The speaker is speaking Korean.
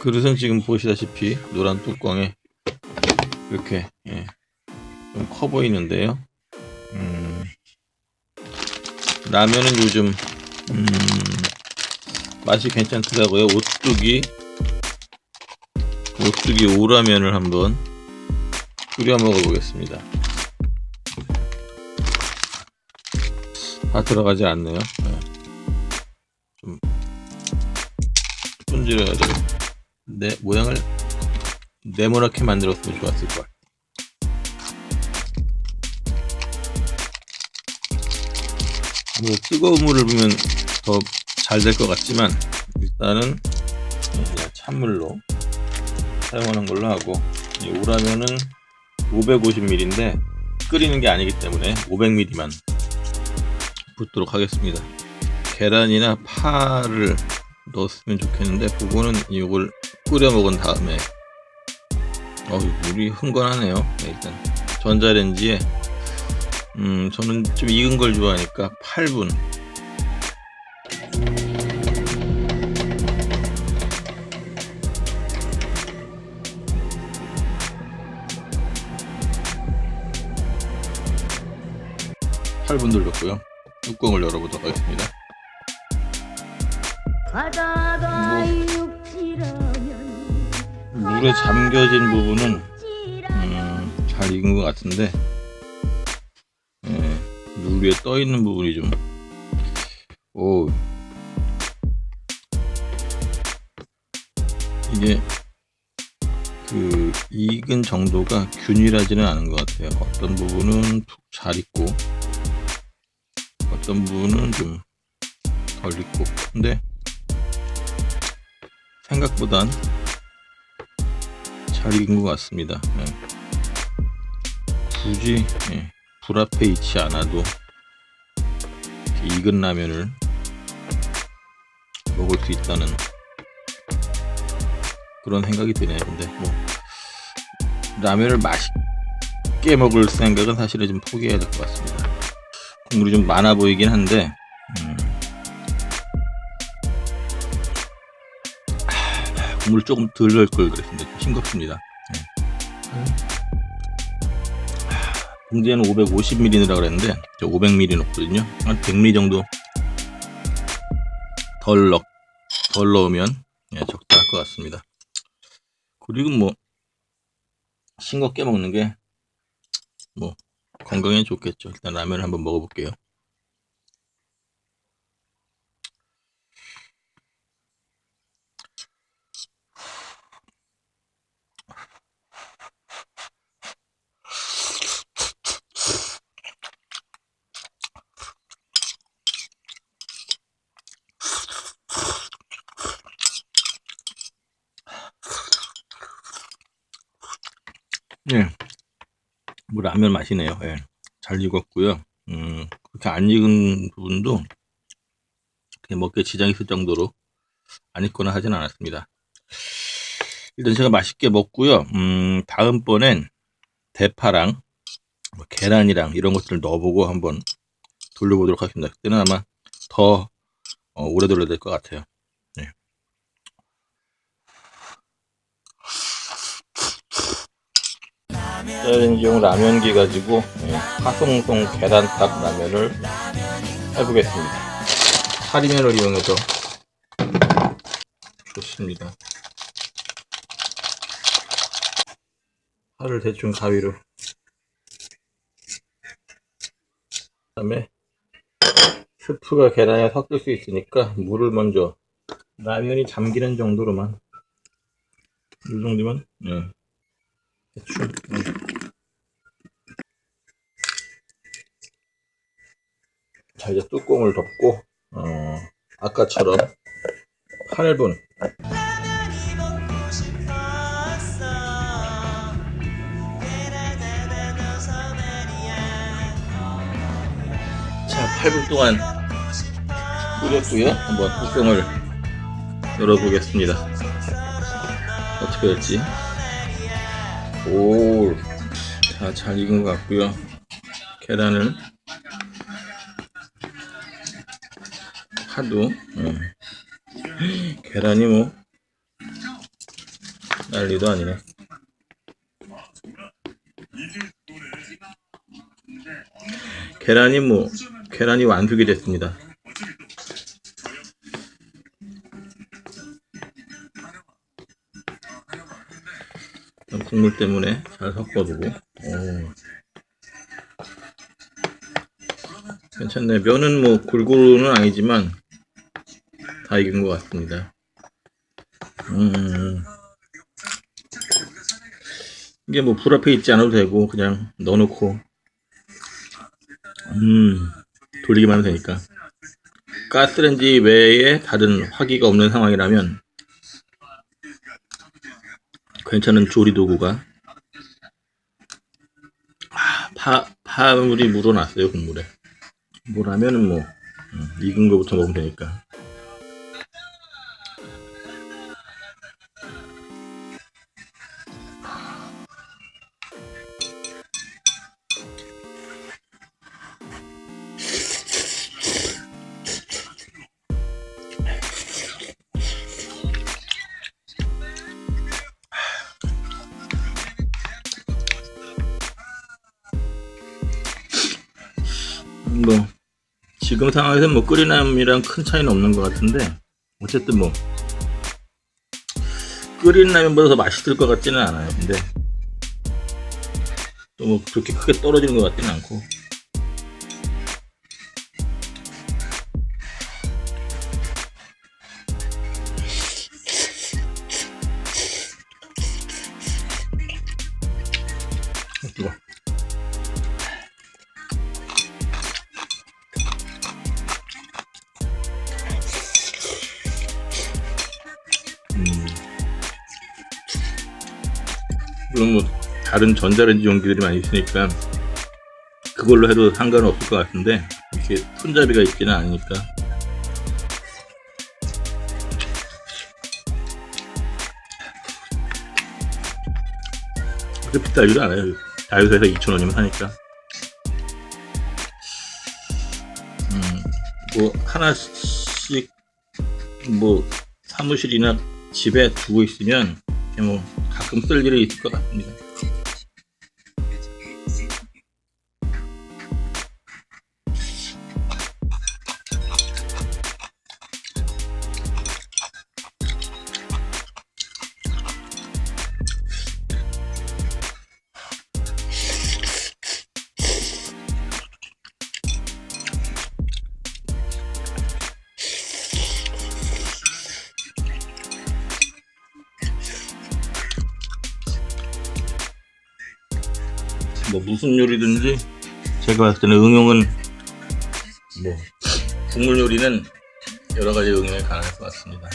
그릇은 지금 보시다시피 노란 뚜껑에 이렇게 예, 좀 커 보이는데요. 음, 라면은 요즘 음, 맛이 괜찮더라고요. 오뚜기 오뚜기 오라면을 한번 끓여 먹어보겠습니다. 다 들어가지 않네요. 예. 좀 손질해가지고 내 모양을 네모나게 만들었으면 좋았을 걸. 뭐 뜨거운 물을 부으면 더 잘 될 것 같지만 일단은 찬물로 사용하는 걸로 하고 이 오라면은 550ml인데 끓이는 게 아니기 때문에 500ml만 붓도록 하겠습니다. 계란이나 파를 넣었으면 좋겠는데 그거는 이걸 끓여 먹은 다음에 어 물이 흥건하네요. 네, 일단 전자레인지에 음 저는 좀 익은 걸 좋아하니까 8분 팔분 돌렸고요. 뚜껑을 열어보도록 하겠습니다. 바다가 육지라면 물에 잠겨진 부분은 음, 잘 익은 것 같은데 예, 물 위에 떠 있는 부분이 좀 오. 이게 그 익은 정도가 균일하지는 않은 것 같아요. 어떤 부분은 푹 잘 익고 어떤 부분은 좀 덜 익고 근데 생각보단 잘 익은 것 같습니다. 예. 굳이 예, 불 앞에 있지 않아도 익은 라면을 먹을 수 있다는 그런 생각이 드네요. 근데 뭐 라면을 맛있게 먹을 생각은 사실은 좀 포기해야 될 것 같습니다. 국물이 좀 많아 보이긴 한데 음, 물 조금 덜 넣을 걸 그랬는데 좀 싱겁습니다. 봉지에는 550ml 넣으라 그랬는데 저 500ml 넣거든요. 한 100ml 정도 덜 넣, 덜 넣으면 예, 적당할 것 같습니다. 그리고 뭐 싱겁게 먹는 게 뭐 건강에 좋겠죠. 일단 라면을 한번 먹어볼게요. 예. 뭐 라면 맛이네요. 예. 잘 익었고요. 음, 그렇게 안 익은 부분도 먹기에 지장이 있을 정도로 안 익거나 하진 않았습니다. 일단 제가 맛있게 먹고요. 음, 다음번엔 대파랑 뭐 계란이랑 이런 것들을 넣어보고 한번 돌려보도록 하겠습니다. 그때는 아마 더 어, 오래 돌려야 될 것 같아요. 1인용 라면기 가지고 네, 파송송 계란닭 라면을 해보겠습니다. 파리면을 이용해서 좋습니다. 파를 대충 가위로 그다음에 스프가 계란에 섞일 수 있으니까 물을 먼저 라면이 잠기는 정도로만 이 정도면 예. 음. 자 이제 뚜껑을 덮고 어, 아까처럼 8분. 자 8분 동안 끓였고요. 한번 뚜껑을 열어보겠습니다. 어떻게 될지 오, 자, 잘 익은 것 같고요. 계란을 파도, 음. 계란이 뭐 난리도 아니네. 계란이 뭐 계란이 완숙이 됐습니다. 국물 때문에 잘 섞어주고. 오. 괜찮네. 면은 뭐 골고루는 아니지만 다 익은 것 같습니다. 음. 이게 뭐 불 앞에 있지 않아도 되고 그냥 넣어놓고 음 돌리기만 하면 되니까 가스레인지 외에 다른 화기가 없는 상황이라면 괜찮은 조리 도구가? 아, 파 파물이 묻어났어요 국물에. 뭐라면은 뭐 음, 익은 거부터 먹으면 되니까 뭐 지금 상황에서 뭐 끓인 라면이랑 큰 차이는 없는 것 같은데 어쨌든 뭐 끓인 라면보다 더 맛있을 것 같지는 않아요. 근데 또 뭐 그렇게 크게 떨어지는 것 같지는 않고 물론 뭐 다른 전자레인지 용기들이 많이 있으니까 그걸로 해도 상관은 없을 것 같은데 이렇게 손잡이가 있지는 않으니까. 그렇게 비싸지도 않아요. 다이소에서 2,000원이면 사니까. 음, 뭐 하나씩 뭐 사무실이나 집에 두고 있으면 뭐 가끔 쓸 일이 있을 것 같습니다. 뭐 무슨 요리든지 제가 봤을 때는 응용은 뭐 국물 요리는 여러 가지 응용이 가능할 것 같습니다.